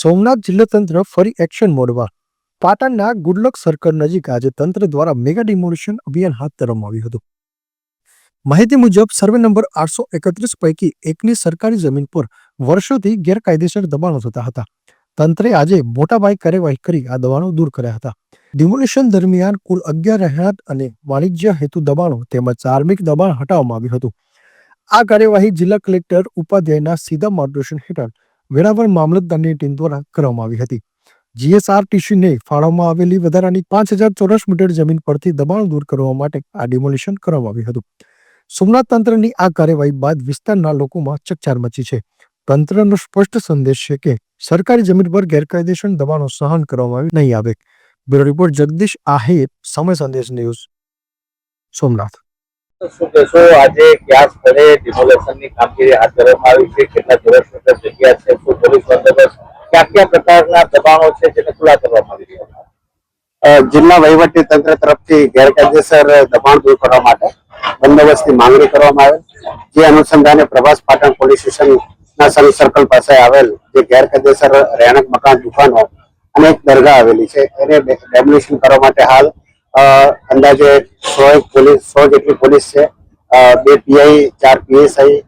સોમનાથ જિલ્લા તંત્ર ફરી એક્શન મોડમાં પાટણના ગુડલક સર્કલ નજીક આજે તંત્ર દ્વારા મેગા ડિમોલિશન અભિયાન હાથ ધરવામાં આવ્યું હતું. માહિતી મુજબ સર્વે નંબર આઠસો એકત્રીસ પૈકી એકની સરકારી જમીન પર વર્ષોથી ગેરકાયદેસર દબાણો થતા હતા. તંત્રે આજે મોટાપાયે કાર્યવાહી કરી આ દબાણો દૂર કર્યા હતા. ડિમોલિશન દરમિયાન કુલ અગિયાર રહેણાંક અને વાણિજ્ય હેતુ દબાણો તેમજ ધાર્મિક દબાણ હટાવવામાં આવ્યું હતું. આ કાર્યવાહી જિલ્લા કલેક્ટર ઉપાધ્યાયના સીધા માર્ગદર્શન હેઠળ વેરાવળ મામલતદારની ટીમ દ્વારા કરવામાં આવી હતી. જીએસઆરટીસીને ફાળવવામાં આવેલી વધારાની પાંચ હજાર ચોરસ મીટર જમીન પરથી દબાણ દૂર કરવા માટે આ ડિમોલિશન કરવામાં આવ્યું હતું. સોમનાથ તંત્રની આ કાર્યવાહી બાદ વિસ્તારના લોકોમાં ચકચાર મચી છે. તંત્રનો સ્પષ્ટ સંદેશ છે કે સરકારી જમીન પર ગેરકાયદેસર દબાણો સહન કરવામાં નહીં આવે. બ્યુરો રિપોર્ટ, જગદીશ આહિર, સમય સંદેશ ન્યૂઝ, સોમનાથ. શું કહેશો? આજે ક્યાં સ્થળે ડિમોલેશનની કામગીરી હાથ ધરવામાં આવી છે? કેટલા ચોરસ મીટર જગ્યા છે શું પોલીસ બંદોબસ્ત કયા આવી જિલ્લા વહીવટી તંત્ર તરફથી ગેરકાયદેસર દબાણ દૂર કરવા માટે બંદોબસ્તની માંગણી કરવામાં આવેલ, જે અનુસંધાને પ્રભાસ પાટણ પોલીસ સ્ટેશનના સબ સર્કલ પાસે આવેલ જે ગેરકાયદેસર રહેણાંક મકાન, દુકાનો અને એક દરગાહ આવેલી છે. એને ડેમોલિશન કરવા માટે હાલ અંદાજે સો પોલીસ, સો જેટલી પોલીસ છે. બે પીઆઈ, ચાર પીએસઆઈ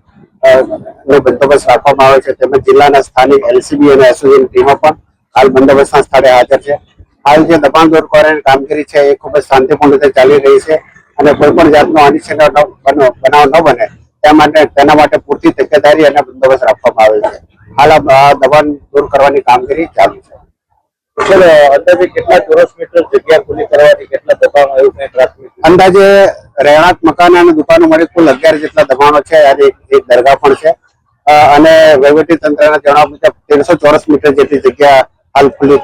નો બંદોબસ્ત રાખવામાં આવે છે. તેમજ જિલ્લાના સ્થાનિક એલસીબી અને એસઓજીની ટીમો પણ હાલ બંદોબસ્તના સ્થળે હાજર છે. હાલ જે દબાણ દૂર કરવાની કામગીરી છે એ ખૂબ જ શાંતિપૂર્ણ રીતે ચાલી રહી છે અને કોઈ પણ જાતનો અનિચ્છનીય બનાવ બનાવ ન બને તે માટે તેના માટે પૂરતી તકેદારી અને બંદોબસ્ત રાખવામાં આવેલ છે. હાલ આ દબાણ દૂર કરવાની કામગીરી ચાલુ છે. અંદાજે કેટલા ચોરસ મીટર જગ્યા ખુલ્લી કરવાની કેટલા દબાણ આવ્યું અંદાજે રહેણાંક મકાન અને દુકાનો મળી કુલ અગિયાર જેટલા દબાણો છે. અને એક દરગાહ પણ છે. અને વહીવટી તંત્રના જણાવ્યા મુજબ તેરસો ચોરસ મીટર જેટલી જગ્યા હાલ ખુલ્લી